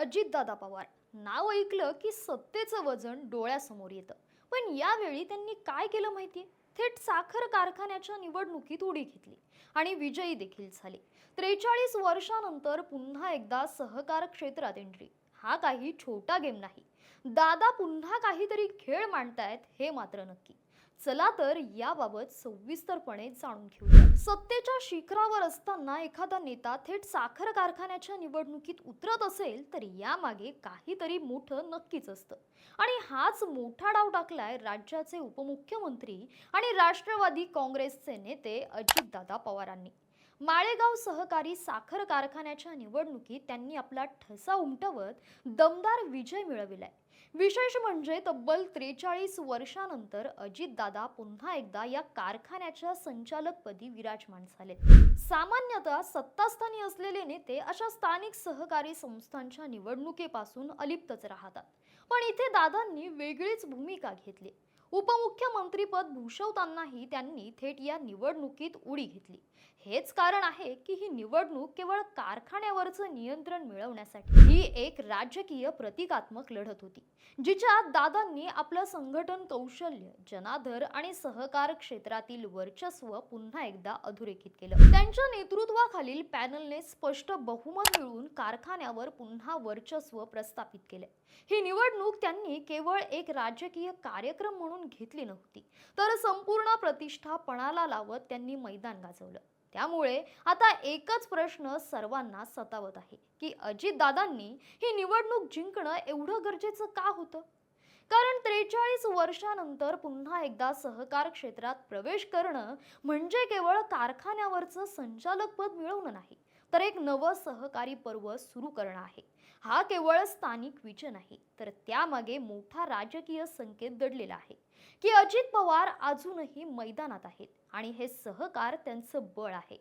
अजितदादा पवार. नाव ऐकलं की सत्तेचं वजन डोळ्यासमोर येतं. पण यावेळी त्यांनी काय केलं माहिती थेट साखर कारखान्याच्या निवडणुकीत उडी घेतली आणि विजयी देखील झाले. त्रेचाळीस वर्षानंतर पुन्हा एकदा सहकार क्षेत्रात एंट्री. हा काही छोटा गेम नाही. दादा पुन्हा काहीतरी खेळ मांडतायत हे मात्र नक्की. चला तर याबाबत सविस्तरपणे जाणून घेऊया. सत्तेच्या शिखरावर असताना एखादा नेता थेट साखर कारखान्याच्या निवडणुकीत उतरत असेल तर यामागे काहीतरी मोठं नक्कीच असतं. आणि हाच मोठा डाव टाकलाय राज्याचे उपमुख्यमंत्री आणि राष्ट्रवादी काँग्रेसचे नेते अजितदादा पवारांनी. माळेगाव सहकारी साखर कारखान्याच्या निवडणुकीत त्यांनी आपला ठसा उमटवत दमदार विजय मिळविलाय. विशेष म्हणजे तब्बल त्रेचाळीस वर्षानंतर अजितदादा पुन्हा एकदा या कारखान्याच्या संचालकपदी विराजमान झाले. सामान्यतः सत्तास्थानी असलेले नेते अशा स्थानिक सहकारी संस्थांच्या निवडणुकीपासून अलिप्तच राहतात. पण इथे दादांनी वेगळीच भूमिका घेतली. उपमुख्यमंत्रीपद भूषवतानाही त्यांनी थेट या निवडणुकीत उडी घेतली. हेच कारण आहे की ही निवडणूक केवळ कारखान्यावरचं नियंत्रण मिळवण्यासाठी ही एक राजकीय प्रतिकात्मक लढत होती जिच्यात दादांनी आपलं संघटन कौशल्य जनाधर आणि सहकार क्षेत्रातील वर्चस्व पुन्हा एकदा अधोरेखित केलं. त्यांच्या नेतृत्वाखालील पॅनलने स्पष्ट बहुमत मिळवून कारखान्यावर पुन्हा वर्चस्व प्रस्थापित केले. ही निवडणूक त्यांनी केवळ एक राजकीय कार्यक्रम म्हणून घेतली नव्हती. तर संपूर्ण प्रतिष्ठा पणाला लावत त्यांनी मैदान गाजवलं. त्यामुळे आता एकच प्रश्न सर्वांना सतावत आहे की अजितदादांनी ही निवडणूक जिंकणं एवढं गरजेचं का होतं? कारण त्रेचाळीस वर्षानंतर पुन्हा एकदा सहकार क्षेत्रात प्रवेश करणं म्हणजे केवळ कारखान्यावरचं संचालकपद मिळवणं नाही तर एक नवं सहकारी पर्व सुरू करणं आहे. हा केवळ स्थानिक विजय नाही तर त्यामागे मोठा राजकीय संकेत दडलेला आहे. की अजित पवार अजूनही मैदानात आहेत आणि हे सहकार त्यांचं बळ आहे.